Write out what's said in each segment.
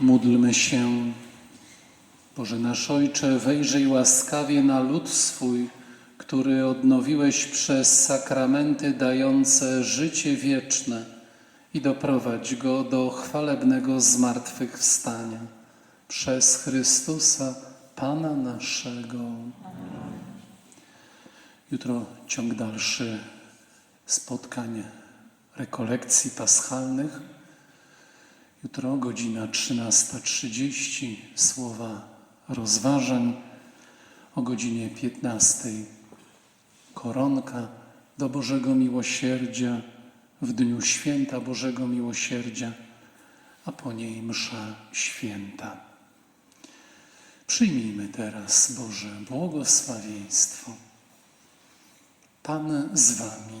Módlmy się. Boże nasz Ojcze, wejrzyj łaskawie na lud swój, który odnowiłeś przez sakramenty dające życie wieczne i doprowadź go do chwalebnego zmartwychwstania. Przez Chrystusa, Pana naszego. Jutro ciąg dalszy spotkań, rekolekcji paschalnych. Jutro godzina 13.30 słowa rozważań. O godzinie 15.00 koronka do Bożego Miłosierdzia w dniu święta Bożego Miłosierdzia, a po niej msza święta. Przyjmijmy teraz Boże błogosławieństwo. Pan z Wami.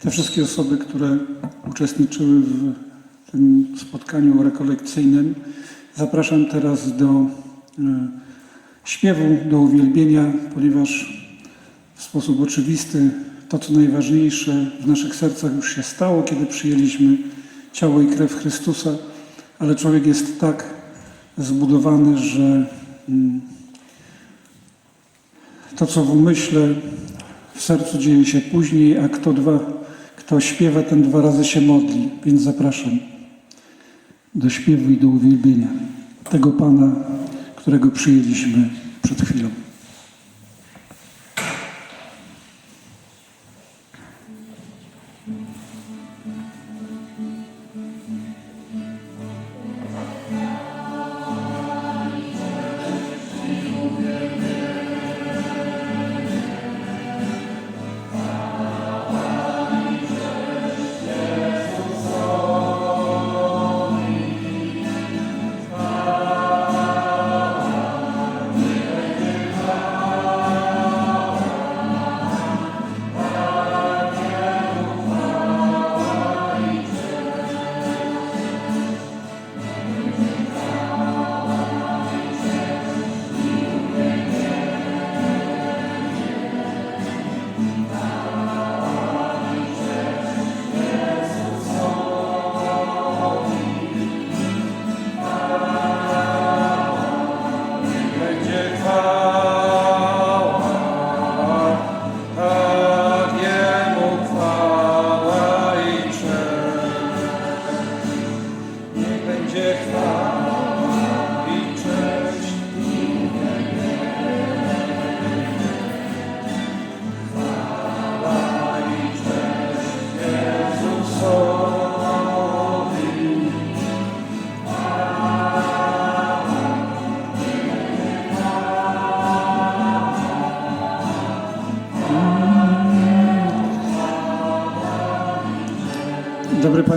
Te wszystkie osoby, które uczestniczyły w tym spotkaniu rekolekcyjnym, zapraszam teraz do e, śpiewu, do uwielbienia, ponieważ w sposób oczywisty to, co najważniejsze w naszych sercach już się stało, kiedy przyjęliśmy ciało i krew Chrystusa, ale człowiek jest tak zbudowany, że mm, to, co w umyśle, w sercu dzieje się później, a kto, dwa, kto śpiewa, ten dwa razy się modli. Więc zapraszam do śpiewu i do uwielbienia tego Pana, którego przyjęliśmy przed chwilą.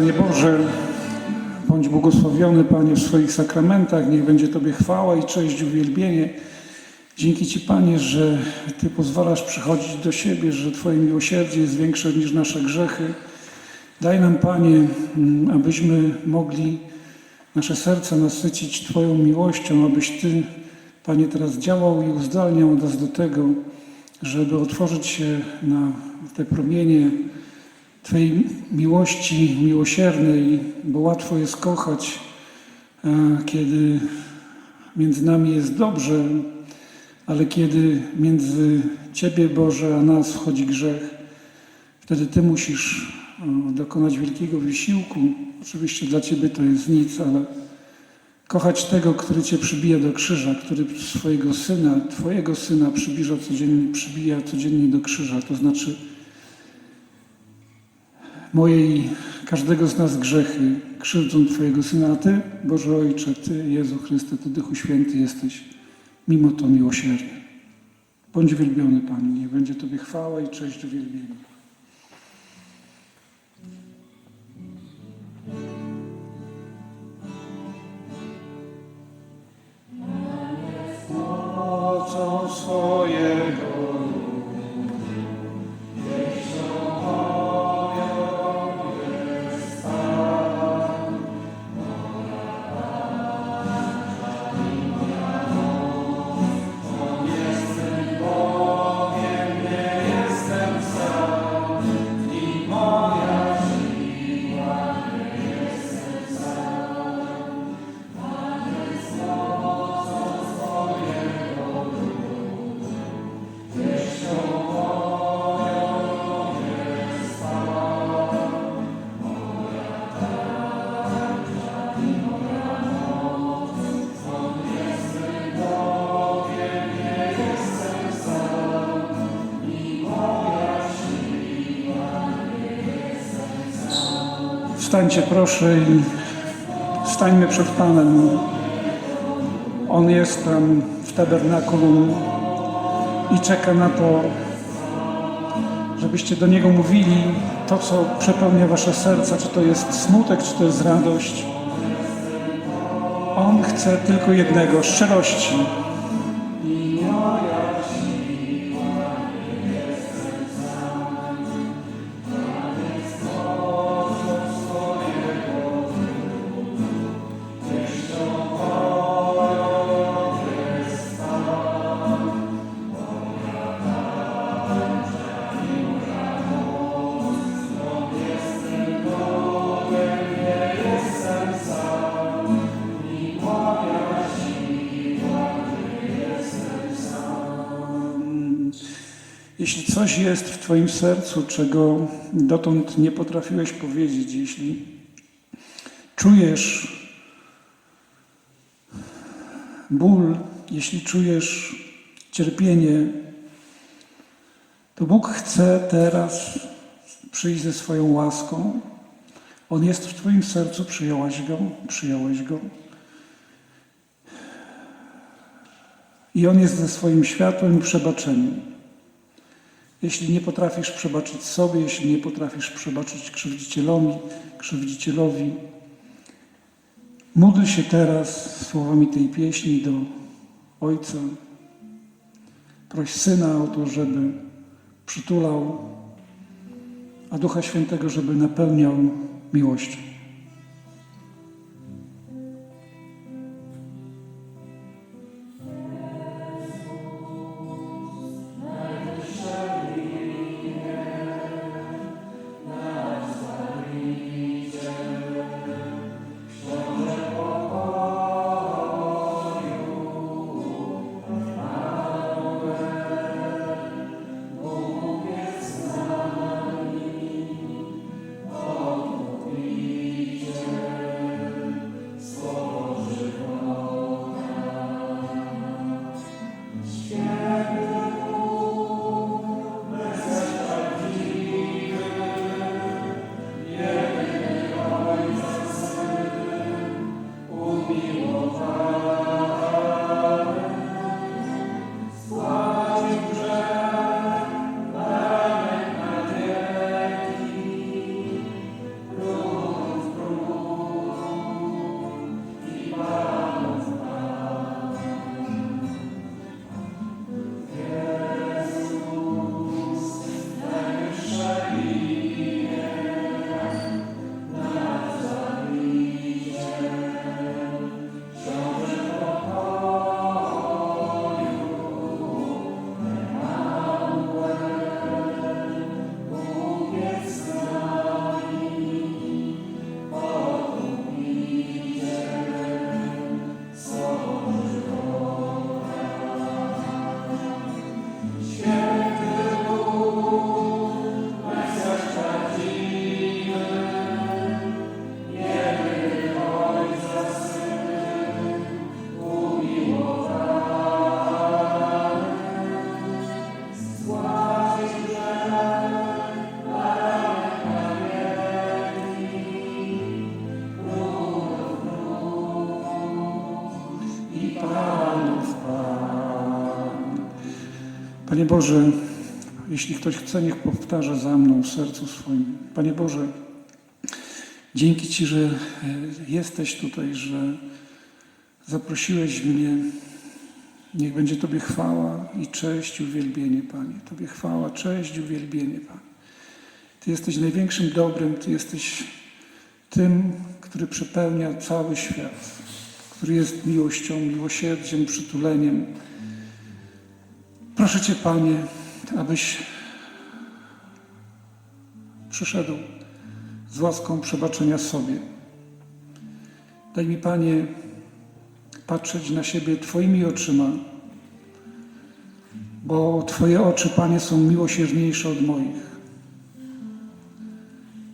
Panie Boże, bądź błogosławiony Panie w swoich sakramentach, niech będzie Tobie chwała i cześć, uwielbienie. Dzięki Ci Panie, że Ty pozwalasz przychodzić do siebie, że Twoje miłosierdzie jest większe niż nasze grzechy. Daj nam Panie, mm, abyśmy mogli nasze serca nasycić Twoją miłością, abyś Ty, Panie, teraz działał i uzdalniał nas do tego, żeby otworzyć się na te promienie Twojej miłości miłosiernej, bo łatwo jest kochać, e, kiedy między nami jest dobrze, ale kiedy między Ciebie, Boże, a nas wchodzi grzech, wtedy Ty musisz e, dokonać wielkiego wysiłku. Oczywiście dla Ciebie to jest nic, ale kochać tego, który Cię przybija do krzyża, który swojego Syna, Twojego Syna przybliża codziennie, przybija codziennie do krzyża, to znaczy moje i każdego z nas grzechy krzywdzą Twojego Syna, Ty, Boże Ojcze, Ty, Jezu Chryste, Ty, Duchu Święty, jesteś mimo to miłosierny. Bądź wielbiony, Panie, będzie Tobie chwała i cześć uwielbienia. Mocą Wstańcie proszę i stańmy przed Panem. On jest tam w tabernakulum i czeka na to, żebyście do Niego mówili to, co przepełnia wasze serca, czy to jest smutek, czy to jest radość. On chce tylko jednego, szczerości. Twoim sercu, czego dotąd nie potrafiłeś powiedzieć, jeśli czujesz ból, jeśli czujesz cierpienie, to Bóg chce teraz przyjść ze swoją łaską. On jest w Twoim sercu, przyjęłaś Go, przyjąłeś Go. I On jest ze swoim światłem przebaczeniem. Jeśli nie potrafisz przebaczyć sobie, jeśli nie potrafisz przebaczyć krzywdzicielowi, krzywdzicielowi, módl się teraz słowami tej pieśni do Ojca. Proś Syna o to, żeby przytulał, a Ducha Świętego, żeby napełniał miłością. Panie Boże, jeśli ktoś chce, niech powtarza za mną w sercu swoim. Panie Boże, dzięki Ci, że e, jesteś tutaj, że zaprosiłeś mnie. Niech będzie Tobie chwała i cześć uwielbienie, Panie. Tobie chwała, cześć uwielbienie, Panie. Ty jesteś największym dobrem, Ty jesteś tym, który przepełnia cały świat, który jest miłością, miłosierdziem, przytuleniem. Proszę Cię, Panie, abyś przyszedł z łaską przebaczenia sobie. Daj mi, Panie, patrzeć na siebie Twoimi oczyma, bo Twoje oczy, Panie, są miłosierniejsze od moich.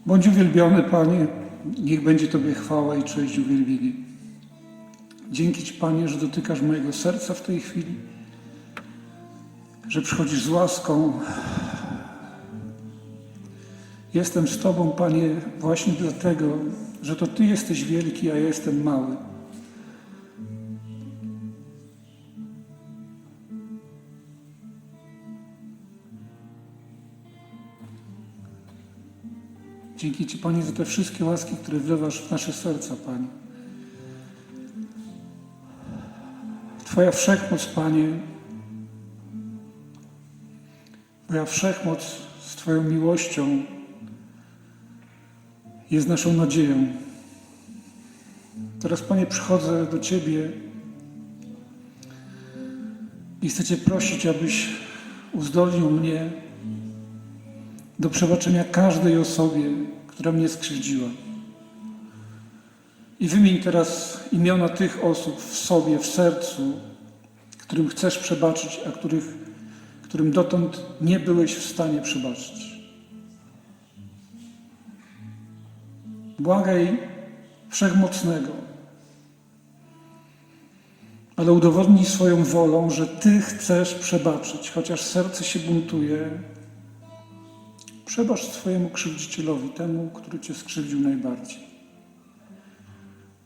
Bądź uwielbiony, Panie, niech będzie Tobie chwała i cześć i uwielbienie. Dzięki Ci, Panie, że dotykasz mojego serca w tej chwili, że przychodzisz z łaską. Jestem z Tobą, Panie, właśnie dlatego, że to Ty jesteś wielki, a ja jestem mały. Dzięki Ci, Panie, za te wszystkie łaski, które wlewasz w nasze serca, Panie. Twoja wszechmoc, Panie, Twoja wszechmoc z Twoją miłością jest naszą nadzieją. Teraz, Panie, przychodzę do Ciebie i chcę Cię prosić, abyś uzdolnił mnie do przebaczenia każdej osobie, która mnie skrzywdziła. I wymień teraz imiona tych osób w sobie, w sercu, którym chcesz przebaczyć, a których, którym dotąd nie byłeś w stanie przebaczyć. Błagaj Wszechmocnego, ale udowodnij swoją wolą, że Ty chcesz przebaczyć, chociaż serce się buntuje, Przebacz swojemu krzywdzicielowi, temu, który cię skrzywdził najbardziej.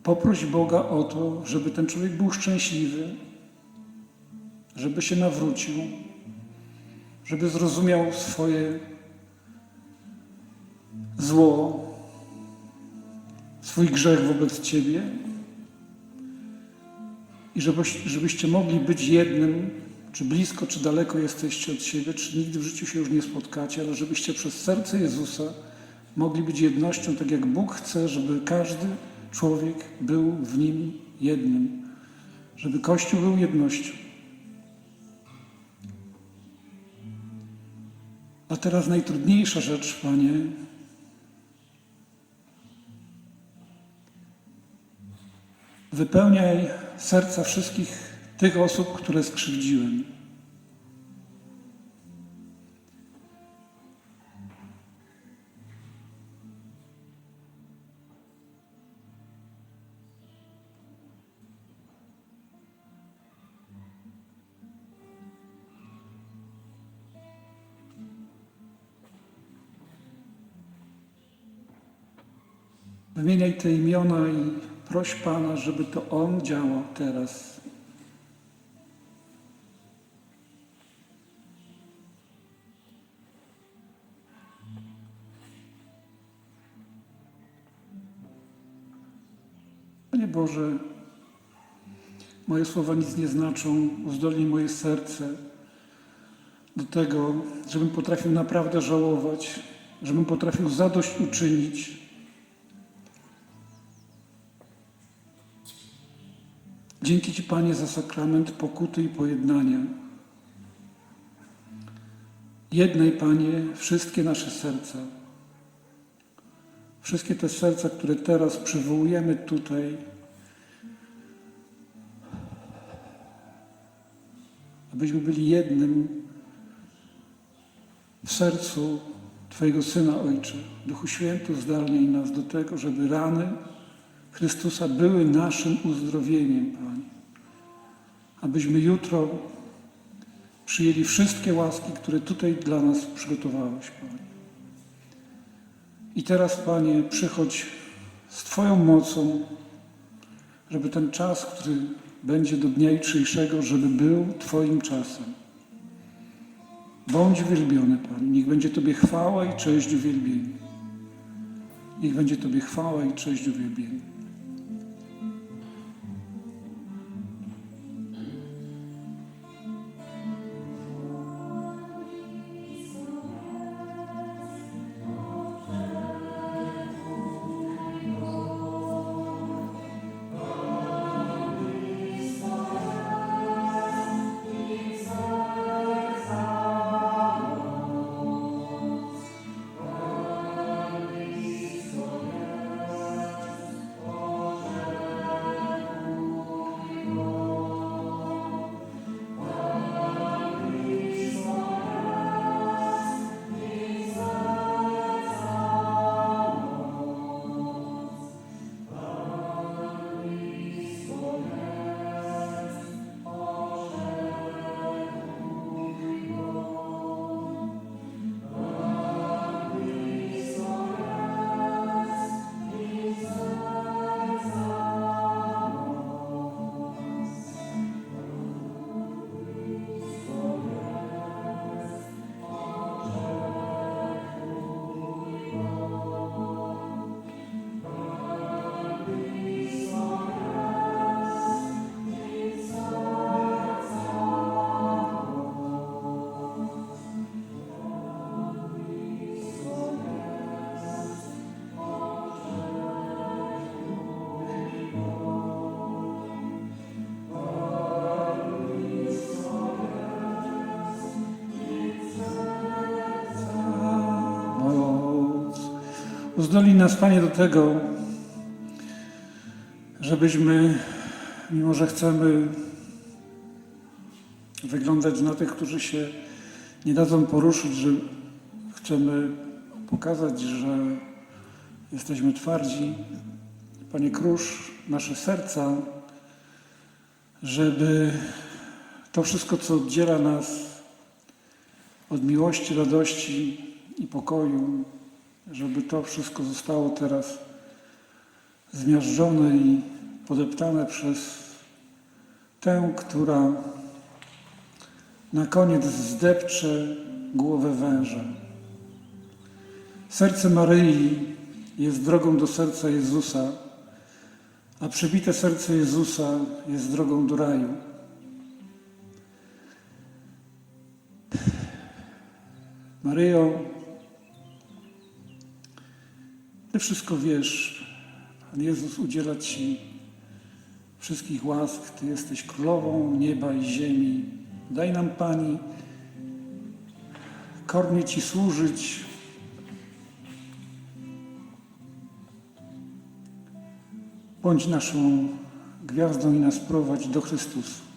Poproś Boga o to, żeby ten człowiek był szczęśliwy, żeby się nawrócił, żeby zrozumiał swoje zło, swój grzech wobec Ciebie i żebyś, żebyście mogli być jednym czy blisko, czy daleko jesteście od siebie, czy nigdy w życiu się już nie spotkacie, ale żebyście przez serce Jezusa mogli być jednością, tak jak Bóg chce, żeby każdy człowiek był w nim jednym, żeby Kościół był jednością. A teraz najtrudniejsza rzecz, Panie. Wypełniaj serca wszystkich tych osób, które skrzywdziłem. Wymieniaj te imiona i proś Pana, żeby to On działał teraz. Panie Boże, moje słowa nic nie znaczą, uzdolnij moje serce do tego, żebym potrafił naprawdę żałować, żebym potrafił zadośćuczynić. Dzięki Ci, Panie, za sakrament pokuty i pojednania. Jednej, Panie, wszystkie nasze serca. Wszystkie te serca, które teraz przywołujemy tutaj, abyśmy byli jednym w sercu Twojego Syna, Ojcze. Duchu Święty, zdalnij nas do tego, żeby rany Chrystusa były naszym uzdrowieniem, Panie. Abyśmy jutro przyjęli wszystkie łaski, które tutaj dla nas przygotowałeś, Panie. I teraz, Panie, przychodź z Twoją mocą, żeby ten czas, który będzie do dnia jutrzejszego, żeby był Twoim czasem. Bądź uwielbiony, Panie. Niech będzie Tobie chwała i cześć uwielbienie. Niech będzie Tobie chwała i cześć uwielbienie. Uzdoli nas, Panie, do tego, żebyśmy, mimo że chcemy wyglądać na tych, którzy się nie dadzą poruszyć, że chcemy pokazać, że jesteśmy twardzi. Panie, krusz nasze serca, żeby to wszystko, co oddziela nas od miłości, radości i pokoju, żeby to wszystko zostało teraz zmiażdżone i podeptane przez tę, która na koniec zdepcze głowę węża. Serce Maryi jest drogą do serca Jezusa, a przebite serce Jezusa jest drogą do raju. Maryjo, Ty wszystko wiesz. Pan Jezus udziela Ci wszystkich łask. Ty jesteś królową nieba i ziemi. Daj nam, Pani, kornie Ci służyć. Bądź naszą gwiazdą i nas prowadź do Chrystusa.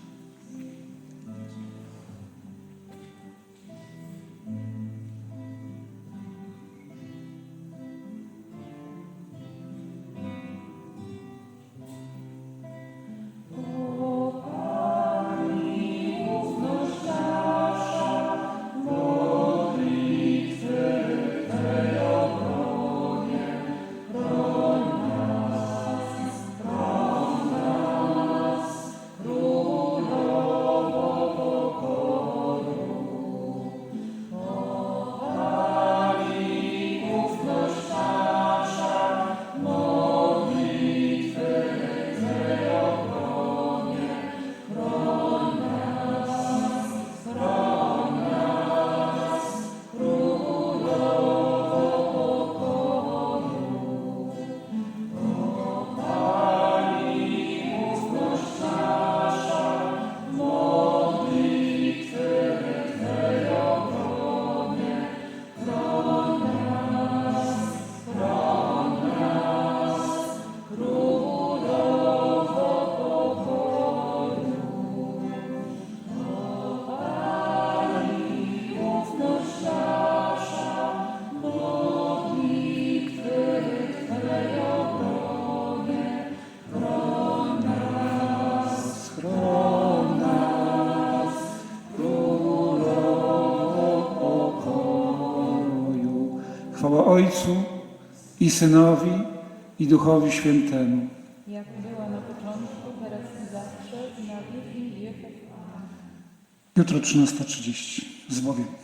Ojcu i Synowi i Duchowi Świętemu. jak była na początku, teraz i zawsze, i na wieki wieków. Jutro 13.30. Z Bogiem.